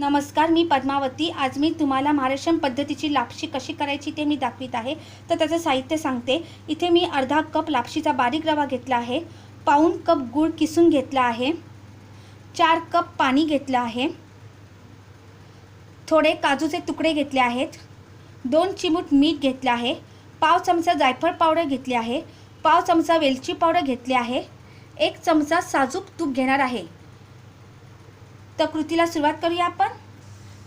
नमस्कार मी पद्मावती. आज मी तुम्हाला महाराष्ट्रीयन पद्धतीची लापशी कशी करायची ते मी दाखवित आहे. तर त्याचं साहित्य सांगते. इथे मी अर्धा कप लापशीचा बारीक रवा घेतला आहे. पाऊण कप गूळ किसून घेतला आहे. चार कप पाणी घेतलं आहे. थोडे काजूचे तुकडे घेतले आहेत. दोन चिमूट मीठ घेतलं आहे. पाव चमचा जायफळ पावडर घेतली आहे. पाव चमचा वेलची पावडर घेतली आहे. एक चमचा साजूक तूप घेणार आहे. तर कृतीला सुरुवात करूया आपण.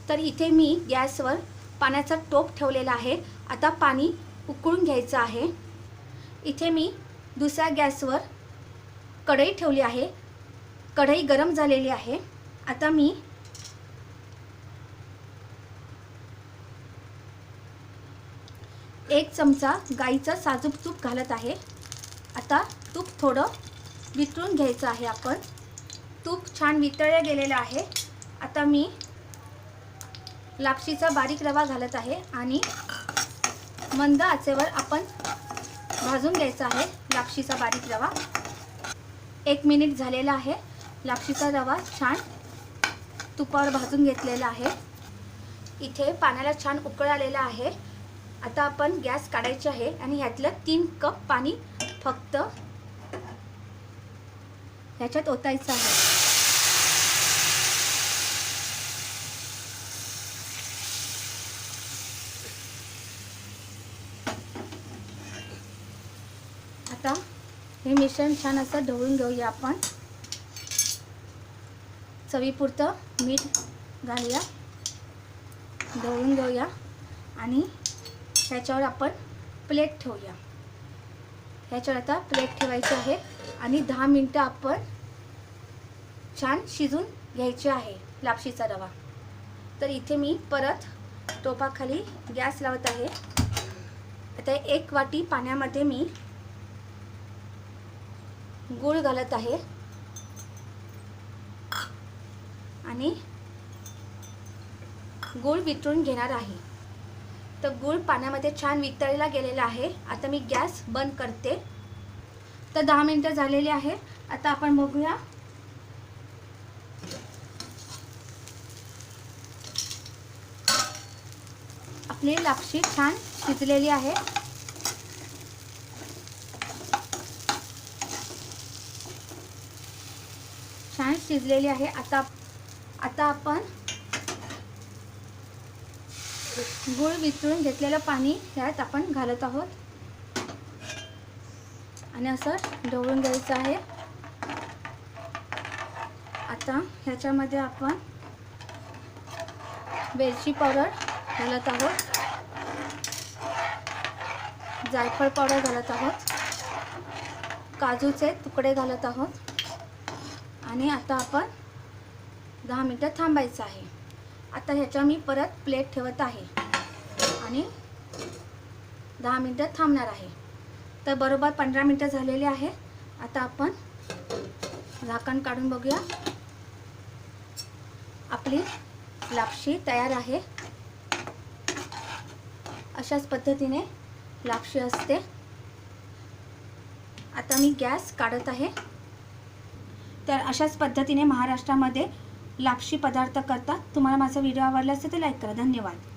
तर इथे मी गॅसवर पाण्याचा टोप ठेवलेला आहे. आता पाणी उकळून घ्यायचं आहे. इथे मी दुसऱ्या गॅसवर कढई ठेवली आहे. कढई गरम झालेली आहे. आता मी एक चमचा गाईचं साजूक तूप घालत आहे. आता तूप थोडं वितळून घ्यायचं आहे आपण. तूप छान वितळलं गेलेलं आहे. आता मी लापशीचा बारीक रवा घालत आहे आणि मंद आचेवर आपण भाजून घ्यायचं आहे लापशीचा बारीक रवा. एक मिनिट झालेला आहे. लापशीचा रवा छान तुपावर भाजून घेतलेला आहे. इथे पाण्याला छान उकळ आलेला आहे. आता आपण गॅस काढायचे आहे आणि ह्यातलं तीन कप पाणी फक्त ह्याच्यात ओतायचं आहे आता हे मिश्रण छान असं ढवळून घेऊया आपण. चवीपुरतं मीठ घालूया. ढवळून घेऊया. आणि ह्याच्यावर आपण प्लेट ठेवूया. ह्याच्यावर आता प्लेट ठेवायची आहे. आणि दहा मिनटं आपण छान शिजून घ्यायचे आहे लापशीचा रवा. तर इथे मी परत टोपाखाली गॅस लावत आहे. आता एक वाटी पाण्यामध्ये मी गूळ घालत आहे. आणि गूळ वितळून घेणार आहे. तर गूळ पाण्यामध्ये छान वितळला गेलेला आहे. आता मी गॅस बंद करते. तर दहा मिनटं झालेली आहे. आता आपण बघूया. आपली लापशी छान शिजलेली आहे छान शिजलेली आहे. आता आता आपण गूळ वितळून घेतलेलं पाणी ह्यात आपण घालत आहोत. आणि असं ढवळून घ्यायचं आहे. आता ह्याच्यामध्ये आपण वेलची पावडर घालत आहोत. जायफळ पावडर घालत आहोत. काजूचे तुकडे घालत आहोत. आणि आता आपण दहा मिनटं थांबायचं आहे. आता ह्याच्यावर मी परत प्लेट ठेवत आहे. आणि दहा मिनटं थांबणार आहे. तर बरोबर पंधरा मिनटं झालेले आहे. आता आपण झाकण काढून बघूया. आपली लापशी तयार आहे. अशाच पद्धतीने लापशी असते. आता मी गॅस काढत आहे. तर अशाच पद्धतीने महाराष्ट्रामध्ये लापशी पदार्थ करतात. तुम्हाला माझा व्हिडिओ आवडला असेल तर लाईक करा. धन्यवाद.